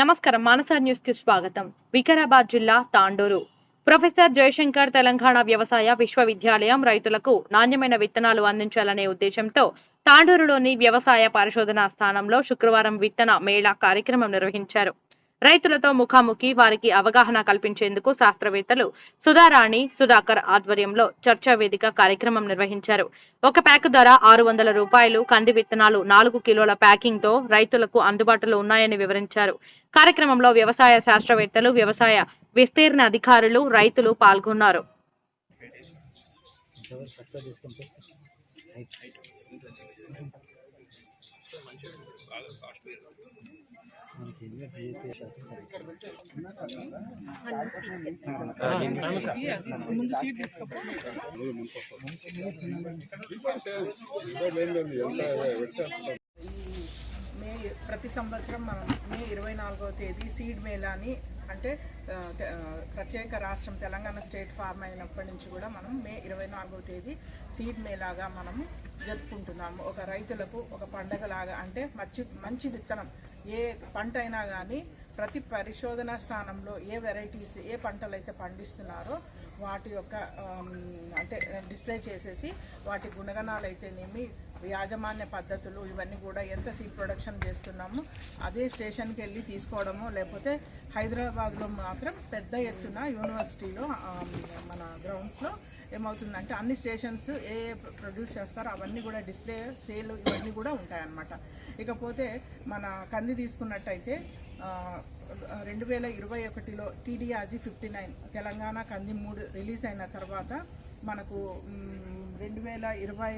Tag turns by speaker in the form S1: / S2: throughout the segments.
S1: నమస్కారం. మానస న్యూస్కి స్వాగతం. వికారాబాద్ జిల్లా తాండూరు. ప్రొఫెసర్ జయశంకర్ తెలంగాణ వ్యవసాయ విశ్వవిద్యాలయం రైతులకు నాణ్యమైన విత్తనాలు అందించాలనే ఉద్దేశంతో తాండూరులోని వ్యవసాయ పరిశోధనా స్థానంలో శుక్రవారం విత్తన మేళా కార్యక్రమం నిర్వహించారు. రైతులతో ముఖాముఖి వారికి అవగాహన కల్పించేందుకు శాస్త్రవేత్తలు సుధారాణి సుధాకర్ ఆధ్వర్యంలో చర్చా వేదిక కార్యక్రమం నిర్వహించారు. ఒక ప్యాక్ ధర ఆరు వందల రూపాయలు కంది విత్తనాలు నాలుగు కిలోల ప్యాకింగ్తో రైతులకు అందుబాటులో ఉన్నాయని వివరించారు. కార్యక్రమంలో వ్యవసాయ శాస్త్రవేత్తలు వ్యవసాయ విస్తీర్ణ అధికారులు రైతులు పాల్గొన్నారు.
S2: మే ప్రతి సంవత్సరం మనం మే ఇరవై నాలుగవ తేదీ సీడ్ మేళాని అంటే ప్రత్యేక రాష్ట్రం తెలంగాణ స్టేట్ ఫార్మ్ అయినప్పటి నుంచి కూడా మనం మే ఇరవై నాలుగవ తేదీ సీడ్ మేళాగా మనము జరుపుకుంటున్నాము ఒక రైతులకు ఒక పండగలాగా అంటే మంచి మంచి విత్తనం ఏ పంట అయినా కానీ ప్రతి పరిశోధన స్థానంలో ఏ వెరైటీస్ ఏ పంటలు అయితే పండిస్తున్నారో వాటి యొక్క అంటే డిస్ప్లే చేసేసి వాటి గుణగణాలు అయితేనేమి యాజమాన్య పద్ధతులు ఇవన్నీ కూడా ఎంత సీ ప్రొడక్షన్ చేస్తున్నామో అదే స్టేషన్కి వెళ్ళి తీసుకోవడము లేకపోతే హైదరాబాద్లో మాత్రం పెద్ద ఎత్తున యూనివర్సిటీలో మన గ్రౌండ్స్లో ఏమవుతుందంటే అన్ని స్టేషన్స్ ఏ ప్రొడ్యూస్ చేస్తారో అవన్నీ కూడా డిస్ప్లే సేల్ ఇవన్నీ కూడా ఉంటాయన్నమాట. ఇకపోతే మన కంది తీసుకున్నట్టయితే రెండు వేల ఇరవై ఒకటిలో టీడీఆర్జీ ఫిఫ్టీ నైన్ తెలంగాణ కంది మూడు రిలీజ్ అయిన తర్వాత మనకు రెండు వేల ఇరవై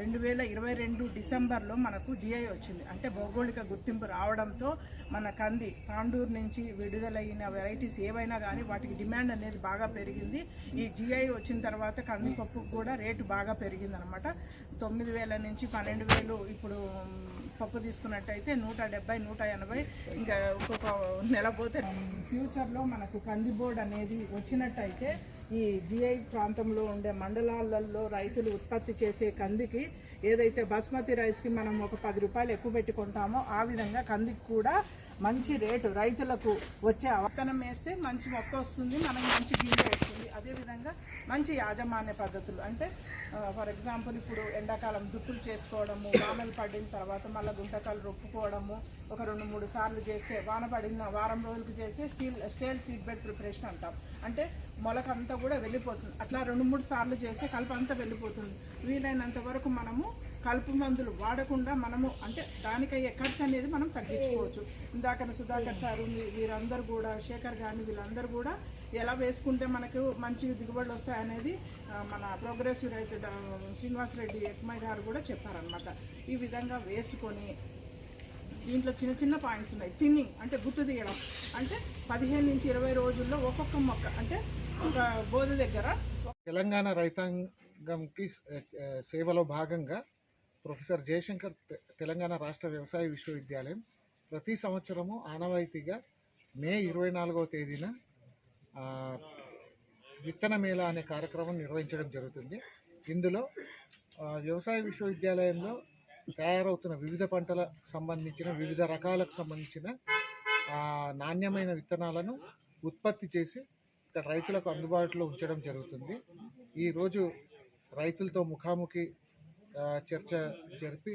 S2: రెండు వేల ఇరవై రెండు డిసెంబర్లో మనకు జిఐ వచ్చింది. అంటే భౌగోళిక గుర్తింపు రావడంతో మన కంది తాండూరు నుంచి విడుదలైన వెరైటీస్ ఏవైనా కానీ వాటికి డిమాండ్ అనేది బాగా పెరిగింది. ఈ జిఐ వచ్చిన తర్వాత కందిపప్పుకు కూడా రేటు బాగా పెరిగింది అనమాట తొమ్మిది వేల నుంచి పన్నెండు వేలు ఇప్పుడు పప్పు తీసుకున్నట్టయితే నూట డెబ్బై నూట ఎనభై ఇంకా ఒక్కొక్క నెల పోతే. ఫ్యూచర్లో మనకు కంది బోర్డ్ అనేది వచ్చినట్టయితే ఈ జిఐ ప్రాంతంలో ఉండే మండలాలలో రైతులు ఉత్పత్తి చేసే కందికి ఏదైతే బాస్మతి రైస్కి మనం ఒక పది రూపాయలు ఎక్కువ పెట్టుకుంటామో ఆ విధంగా కందికి కూడా మంచి రేటు రైతులకు వచ్చే అవతనం వేస్తే మంచి మొక్క వస్తుంది మనకి మంచి గింజ వస్తుంది. అదేవిధంగా మంచి యాజమాన్య పద్ధతులు. అంటే ఫర్ ఎగ్జాంపుల్ ఇప్పుడు ఎండాకాలం దుక్కులు చేసుకోవడము వానలు పడిన తర్వాత మళ్ళీ గుంటకాలు రొప్పుకోవడము ఒక రెండు మూడు సార్లు చేస్తే వాన పడిన వారం రోజులకు చేస్తే steel stale seed bed preparation అంటాం. అంటే మొలకంతా కూడా వెళ్ళిపోతుంది. అట్లా రెండు మూడు సార్లు చేస్తే కలప అంతా వెళ్ళిపోతుంది. వీలైనంత వరకు మనము కలుపు మందులు వాడకుండా మనము అంటే దానికయ్యే ఖర్చు అనేది మనం తగ్గించుకోవచ్చు. ఇందాక సుధాకర్ సారు వీరందరూ కూడా శేఖర్ కానీ వీళ్ళందరూ కూడా ఎలా వేసుకుంటే మనకు మంచి దిగుబడులు వస్తాయనేది మన ప్రోగ్రెసివ్ రైతు శ్రీనివాస్ శ్రీనివాసరెడ్డి ఎక్మయ్య గారు కూడా చెప్పారనమాట ఈ విధంగా వేసుకొని దీంట్లో చిన్న చిన్న పాయింట్స్ ఉన్నాయి. థిన్నింగ్ అంటే గుర్తు తీయడం. అంటే పదిహేను నుంచి ఇరవై రోజుల్లో ఒక్కొక్క మొక్క అంటే ఒక బోధ దగ్గర
S3: తెలంగాణ రైతాంగంకి సేవలో భాగంగా ప్రొఫెసర్ జయశంకర్ తెలంగాణ రాష్ట్ర వ్యవసాయ విశ్వవిద్యాలయం. ప్రతి సంవత్సరము ఆనవాయితీగా మే ఇరవై నాలుగవ తేదీన విత్తన మేళ అనే కార్యక్రమం నిర్వహించడం జరుగుతుంది. ఇందులో వ్యవసాయ విశ్వవిద్యాలయంలో తయారవుతున్న వివిధ పంటలకు సంబంధించిన వివిధ రకాలకు సంబంధించిన నాణ్యమైన విత్తనాలను ఉత్పత్తి చేసి రైతులకు అందుబాటులో ఉంచడం జరుగుతుంది. ఈరోజు రైతులతో ముఖాముఖి చర్చ జరిపి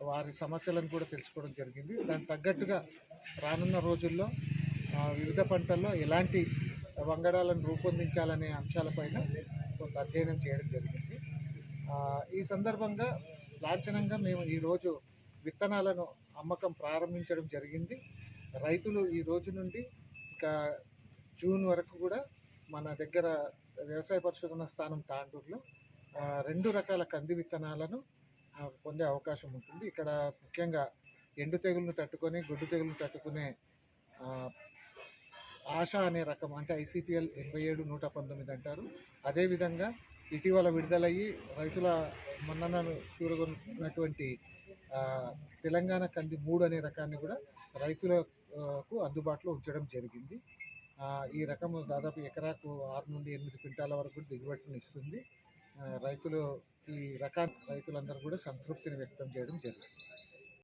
S3: వారి సమస్యలను కూడా తెలుసుకోవడం జరిగింది. దానికి తగ్గట్టుగా రానున్న రోజుల్లో వివిధ పంటల్లో ఎలాంటి వంగడాలను రూపొందించాలనే అంశాలపైన కొంత అధ్యయనం చేయడం జరిగింది. ఈ సందర్భంగా లాంఛనంగా మేము ఈరోజు విత్తనాలను అమ్మకం ప్రారంభించడం జరిగింది. రైతులు ఈ రోజు నుండి ఇంకా జూన్ వరకు కూడా మన దగ్గర వ్యవసాయ పరిశోధన స్థానం తాండూరులో రెండు రకాల కంది విత్తనాలను పొందే అవకాశం ఉంటుంది. ఇక్కడ ముఖ్యంగా ఎండు తెగులను తట్టుకొని గుడ్డు తెగులను తట్టుకునే ఆశ అనే రకం అంటే ఐసిపిఎల్ ఎనభై ఏడు నూట పంతొమ్మిది అంటారు. అదేవిధంగా ఇటీవల విడుదలయ్యి రైతుల మన్ననను చూరగొన్నటువంటి తెలంగాణ కంది మూడు అనే రకాన్ని కూడా రైతులకు అందుబాటులో ఉంచడం జరిగింది. ఈ రకము దాదాపు ఎకరాకు ఆరు నుండి ఎనిమిది క్వింటాల వరకు దిగుబడిని ఇస్తుంది. రైతులు ఈ రకాన్ని రైతులందరూ కూడా సంతృప్తిని వ్యక్తం చేయడం జరిగింది.